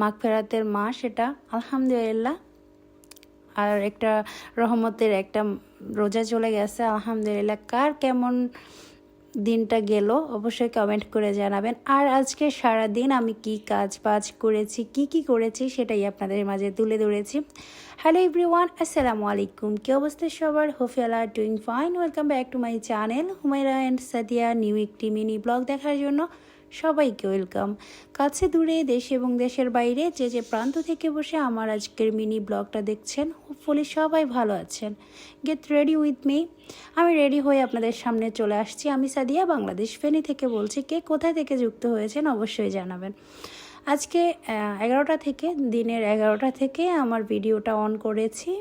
মাঘ ফেরাতের মাস এটা, আলহামদুলিল্লাহ। আর একটা রহমতের একটা রোজা চলে গেছে, আলহামদুলিল্লাহ। কার কেমন দিনটা গেল অবশ্যই কমেন্ট করে জানাবেন। আর আজকে সারা দিন আমি কি কাজ বাজ করেছি, কি কি করেছি সেটাই আপনাদের মাঝে তুলে ধরেছি। হ্যালো এভরিওয়ান আসসালামু আলাইকুম। কি অবস্থা সবার? Hope you all doing fine welcome back to my channel Humaira and Sadia new একটি মিনি ব্লগ দেখার জন্য। সবাইকে ওয়েলকাম। কাছে দূরে দেশ এবং দেশের বাইরে যে যে প্রান্ত থেকে বসে আমার আজকের মিনি ব্লগটা দেখছেন হোপফুলি সবাই ভালো আছেন। গেট রেডি উইথ মি আমি রেডি হয়ে আপনাদের সামনে চলে আসছি। আমি সাদিয়া, বাংলাদেশ ফেনী থেকে বলছি কে কোথা থেকে যুক্ত হয়েছেন অবশ্যই জানাবেন। আজকে এগারোটা থেকে, দিনের এগারোটা থেকে আমার ভিডিওটা অন করেছি।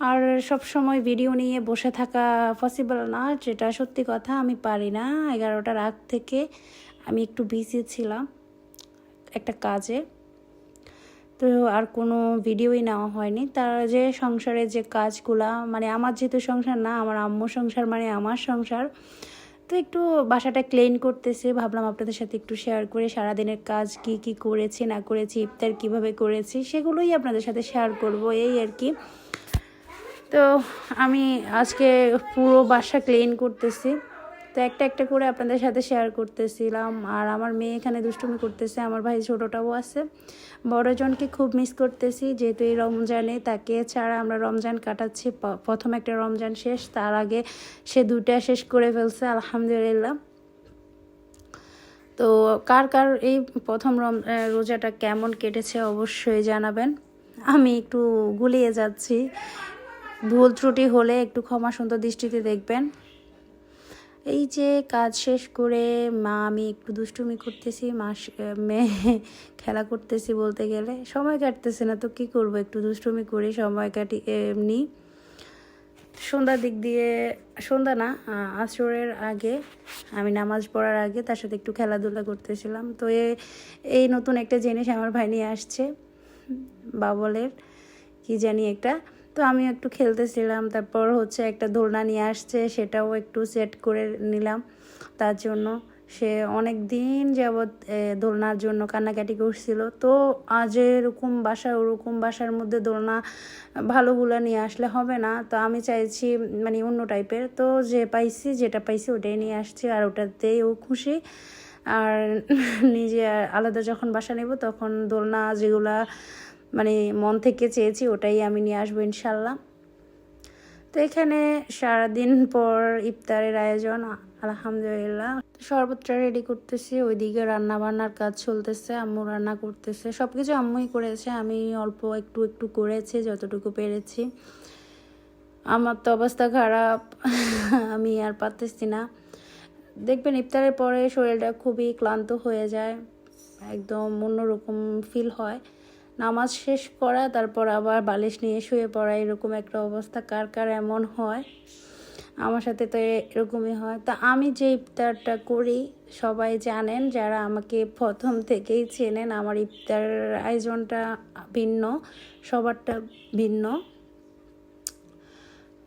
আর সব সময় ভিডিও নিয়ে বসে থাকা পসিবল না, যেটা সত্যি কথা আমি পারি না। এগারোটার আগ থেকে আমি একটু বিজি ছিলাম একটা কাজে। তো আর কোনো ভিডিওই নেওয়া হয়নি। তার যে সংসারের যে কাজগুলা মানে আমার যেহেতু সংসার না, আমার আম্মু সংসার মানে আমার সংসার। তো একটু বাসাটা ক্লিন করতেছে। ভাবলাম আপনাদের সাথে একটু শেয়ার করে, সারাদিনের কাজ কি কি করেছি, না করেছি, ইফতার কীভাবে করেছি, সেগুলোই আপনাদের সাথে শেয়ার করব, এই আর কি। তো আমি আজকে পুরো বাসা ক্লিন করতেছি। তো একটা একটা করে আপনাদের সাথে শেয়ার করতেছিলাম। আর আমার মেয়ে এখানে দুষ্টুমি করতেছে, আমার ভাই ছোটোটাও আছে। বড়জনকে খুব মিস করতেছি, যেহেতু এই রমজানে তাকে ছাড়া আমরা রমজান কাটাচ্ছি। প্রথম একটা রমজান শেষ, তার আগে সে দুটা শেষ করে ফেলছে, আলহামদুলিল্লাহ। তো কার কার এই প্রথম রম রোজাটা কেমন কেটেছে অবশ্যই জানাবেন। আমি একটু গুলিয়ে যাচ্ছি। ভুল ত্রুটি হলে একটু ক্ষমা সুন্দর দৃষ্টিতে দেখবেন। এই যে কাজ শেষ করে মা, আমি একটু দুষ্টুমি করতেছি, মা মেয়ে খেলা করতেছি বলতে গেলে। সময় কাটতেছে না তো কি করব? একটু দুষ্টুমি করে, সময় কাটি এমনি। সন্ধ্যার দিক দিয়ে, সন্ধ্যা না আসরের আগে, আমি নামাজ পড়ার আগে তার সাথে একটু খেলাধুলা করতেছিলাম। তো এই নতুন একটা জিনিস আমার ভাই নিয়ে আসছে, বাবলের, কি জানি একটা। তো আমি একটু খেলতেছিলাম। তারপর হচ্ছে একটা দোলনা নিয়ে আসছে, সেটাও একটু সেট করে নিলাম। তার জন্য সে অনেক দিন যাবৎ দোলনার জন্য কান্নাকাটি করছিল। তো আজ এরকম বাসা ওরকম বাসার মধ্যে দোলনা ভালোগুলো নিয়ে আসলে হবে না। তো আমি চাইছি মানে অন্য টাইপের। তো যে পাইছি, যেটা পাইছি ওটাই নিয়ে আসছি, আর ওটাতেই ও খুশি। আর নিজে আলাদা যখন বাসা নেব, তখন দোলনা যেগুলা মানে মন থেকে চেয়েছি ওটাই আমি নিয়ে আসব ইনশাল্লাহ। তো এখানে সারাদিন পর ইফতারের আয়োজন, আলহামদুলিল্লাহ। শরবতটা রেডি করতেছি, ওইদিকে রান্না বান্নার কাজ চলতেছে, আম্মু রান্না করতেছে। সব কিছু আম্মুই করেছে, আমি অল্প একটু একটু করেছি, যতটুকু পেরেছি। আমার তো অবস্থা খারাপ, আমি আর পারতেছি না। দেখবেন ইফতারের পরে শরীরটা খুবই ক্লান্ত হয়ে যায়, একদম অন্যরকম ফিল হয়। নামাজ শেষ করা, তারপর আবার বালিশ নিয়ে শুয়ে পড়া, এরকম একটা অবস্থা। কার কার এমন হয়? আমার সাথে তো এরকমই হয়। তা আমি যে ইফতারটা করি, সবাই জানেন, যারা আমাকে প্রথম থেকেই চেনেন, আমার ইফতার আয়োজনটা ভিন্ন, সবারটা ভিন্ন।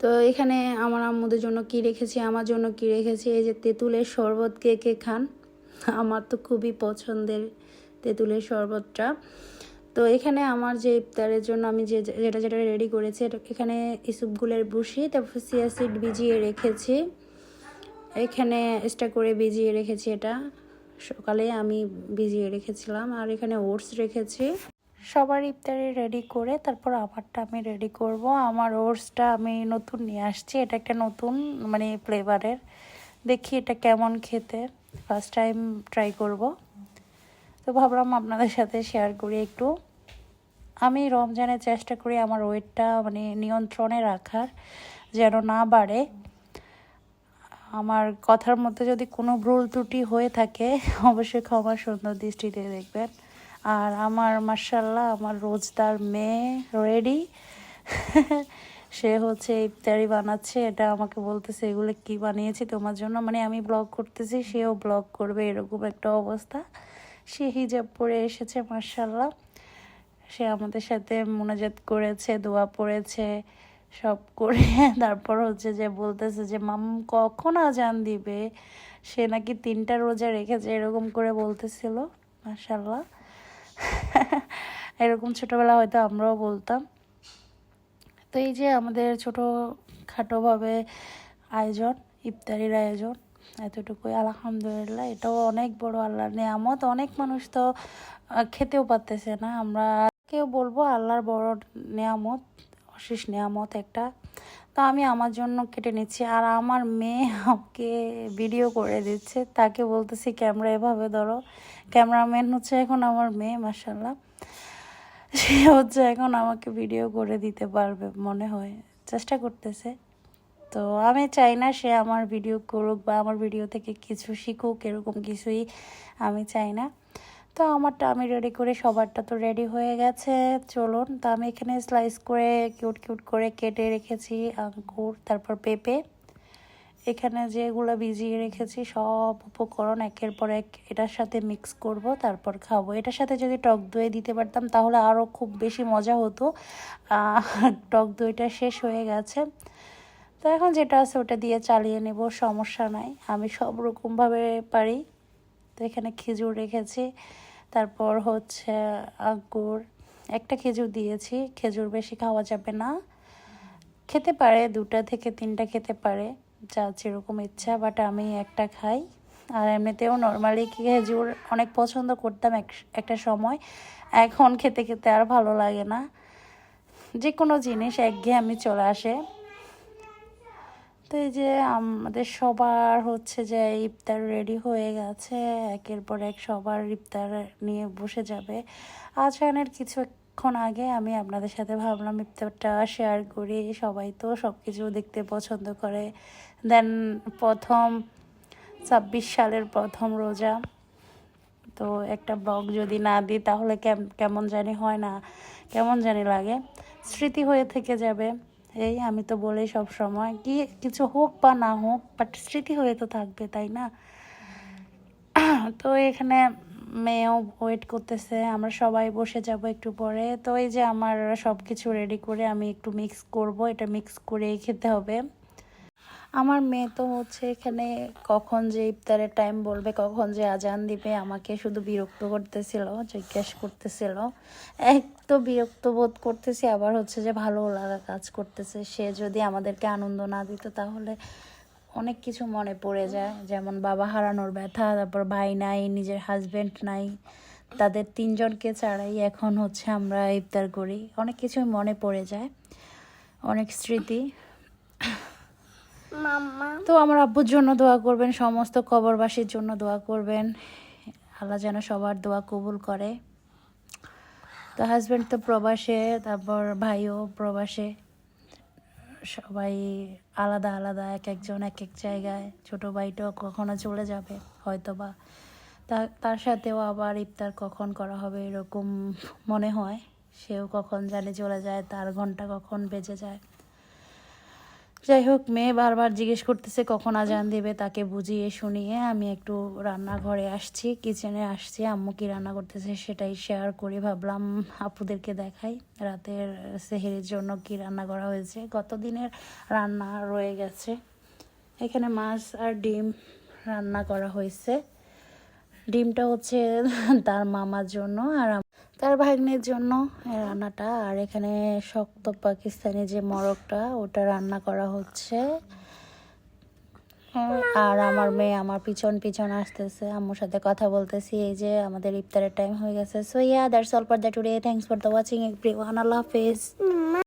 তো এখানে আমার আম্মুদের জন্য কি রেখেছি, আমার জন্য কি রেখেছি? এই যে তেঁতুলের শরবত কে কে খান? আমার তো খুবই পছন্দের তেঁতুলের শরবতটা। তো এখানে আমার যে ইফতারের জন্য আমি যে যেটা যেটা রেডি করেছি এখানে ইসুপগুলের বসি তারপর সিয়াসিড ভিজিয়ে রেখেছি। এখানে এক্সট্রা করে ভিজিয়ে রেখেছি এটা। সকালে আমি ভিজিয়ে রেখেছিলাম আর এখানে ওটস রেখেছি। সবার ইফতারে রেডি করে তারপর আমারটা আমি রেডি করব। আমার ওটসটা আমি নতুন নিয়ে আসছি। এটা একটা নতুন মানে ফ্লেভারের দেখি এটা কেমন খেতে। ফার্স্ট টাইম ট্রাই করব। তো ভাবলাম আপনাদের সাথে শেয়ার করি একটু। আমি রমজানের চেষ্টা করি আমার ওয়েটটা মানে নিয়ন্ত্রণে রাখার, যেন না বাড়ে। আমার কথার মধ্যে যদি কোনো ভুল ত্রুটি হয়ে থাকে, অবশ্যই ক্ষমা সুন্দর দৃষ্টিতে দেখবেন। আর আমার মার্শাল্লাহ আমার রোজদার মেয়ে রেডি সে হচ্ছে ইফতারি বানাচ্ছে, এটা আমাকে বলতেছে, এগুলো কি বানিয়েছি তোমার জন্য? মানে আমি ব্লগ করতেছি, সেও ব্লগ করবে, এরকম একটা অবস্থা। সে হিজাব পরে এসেছে মার্শাল্লাহ সে আমাদের সাথে মোনাজাত করেছে, দোয়া পড়েছে, সব করে। তারপর হচ্ছে যে বলতেছে যে, মাম, কখন আজান দিবে? সে নাকি তিনটা রোজা রেখেছে, এরকম করে বলতেছিল মার্শাল্লাহ এরকম ছোটোবেলা হয়তো আমরাও বলতাম। তো এই যে আমাদের ছোটো খাটোভাবে আয়োজন, ইফতারির আয়োজন এতটুকুই, আলহামদুলিল্লাহ, এটাও অনেক বড় আল্লাহর নিয়ামত। অনেক মানুষ তো খেতেও পারতেছে না। আমরা কেউ বলব আল্লাহর বড় নিয়ামত, অশেষ নিয়ামত একটা। তো আমি আমার জন্য কেটে নিচ্ছি। আর আমার মেয়ে আমাকে ভিডিও করে দিচ্ছে। তাকে বলতেছি, ক্যামেরা এভাবে ধরো। ক্যামেরাম্যান হচ্ছে এখন আমার মেয়ে মাসাল্লাহ সে হচ্ছে এখন আমাকে ভিডিও করে দিতে পারবে, মনে হয়। চেষ্টা করতেছে। তো আমি চাই না সে আমার ভিডিও করুক বা আমার ভিডিও থেকে কিছু শিখুক, এরকম কিছুই আমি চাই না। তো আমারটা আমি রেডি করে, সবারটা তো রেডি হয়ে গেছে। চলুন, তো আমি এখানে স্লাইস করে কিউট কিউট করে কেটে রেখেছি আঙ্কুর তারপর পেঁপে। এখানে যেগুলো ভিজিয়ে রেখেছি, সব উপকরণ একের পর এক এটার সাথে মিক্স করব, তারপর খাব। এটার সাথে যদি টক দই দিতে পারতাম, তাহলে আরও খুব বেশি মজা হতো। টক দইটা শেষ হয়ে গেছে। তো এখন যেটা আছে ওটা দিয়ে চালিয়ে নেব, সমস্যা নাই। আমি সব রকমভাবে পারি। তো এখানে খেজুর রেখেছি, তারপর হচ্ছে আঙ্গুর। একটা খেজুর দিয়েছি, খেজুর বেশি খাওয়া যাবে না। খেতে পারে, দুটা থেকে তিনটা খেতে পারে, যা যেরকম ইচ্ছা বাট আমি একটা খাই। আর এমনিতেও নর্মালি খেজুর অনেক পছন্দ করতাম এক- একটা সময়। এখন খেতে খেতে আর ভালো লাগে না। যে কোনো জিনিস একঘেয়ে আমি চলে আসে। তো এই যে আমাদের সবার হচ্ছে যে ইফতার রেডি হয়ে গেছে, একের পর এক সবার ইফতার নিয়ে বসে যাবে। আজানের কিছুক্ষণ আগে আমি আপনাদের সাথে ভাবলাম ইফতারটা শেয়ার করি, সবাই তো সব কিছু দেখতে পছন্দ করে। দেন প্রথম ছাব্বিশ সালের প্রথম রোজা। তো একটা ব্লগ যদি না দিই তাহলে কেমন জানি হয় না, কেমন জানি লাগে। স্মৃতি হয়ে থেকে যাবে। এই আমি তো বলি সব সময়, কি কিছু হোক বা না হোক বাট স্মৃতি হয়ে তো থাকবে, তাই না? তো এখানে মেয়েও ওয়েট করতেছে, আমরা সবাই বসে যাব একটু পরে। তো এই যে আমার সব কিছু রেডি করে আমি একটু মিক্স করব, এটা মিক্স করেই খেতে হবে। আমার মেয়ে তো হচ্ছে এখানে কখন যে ইফতারের টাইম বলবে, কখন যে আজান দিবে, আমাকে শুধু বিরক্ত করতেছিল, জিজ্ঞেস করতেছিল। এক তো বিরক্ত বোধ করতেছি, আবার হচ্ছে যে ভালো লাগা কাজ করতেছে। সে যদি আমাদেরকে আনন্দ না দিত তাহলে অনেক কিছু মনে পড়ে যায়। যেমন বাবা হারানোর ব্যথা, তারপর ভাই নাই, নিজের হাজব্যান্ড নাই, তাদের তিনজনকে ছাড়াই এখন হচ্ছে আমরা ইফতার করি। অনেক কিছুই মনে পড়ে যায়, অনেক স্মৃতি। তো আমার আব্বুর জন্য দোয়া করবেন, সমস্ত কবরবাসীর জন্য দোয়া করবেন। আল্লাহ যেন সবার দোয়া কবুল করে। তো হাজব্যান্ড তো প্রবাসে, তারপর ভাইও প্রবাসে। সবাই আলাদা আলাদা, এক একজন এক এক জায়গায়। ছোট ভাইটাও কখনো চলে যাবে হয়তো বা তার সাথেও আবার ইফতার কখন করা হবে এরকম মনে হয়। সেও কখন জানে চলে যায়, তার ঘণ্টা কখন বেজে যায়। যাই হোক, মেয়ে বারবার জিজ্ঞেস করতেছে কখন আজান দেবে, তাকে বুঝিয়ে শুনিয়ে আমি একটু রান্নাঘরে আসছি, কিচেনে আসছি, আম্মু কি রান্না করতেছে সেটাই শেয়ার করি, ভাবলাম আপুদেরকে দেখাই, রাতের সেহেরির জন্য কি রান্না করা হয়েছে গত দিনের রান্না রয়ে গেছে। এখানে মাছ আর ডিম রান্না করা হয়েছে, ডিমটা হচ্ছে তার মামার জন্য আর তার ভাগ্নের জন্য রান্নাটা। আর এখানে শক্ত পাকিস্তানি যে মরকটা ওটা রান্না করা হচ্ছে। হ্যাঁ, আর আমার মেয়ে আমার পিছন পিছন আসতেছে। আম্মুর সাথে কথা বলতেছি। এই যে আমাদের ইফতারের টাইম হয়ে গেছে। So yeah that's all for the today thanks for the watching everyone আল্লাহ হাফেজ।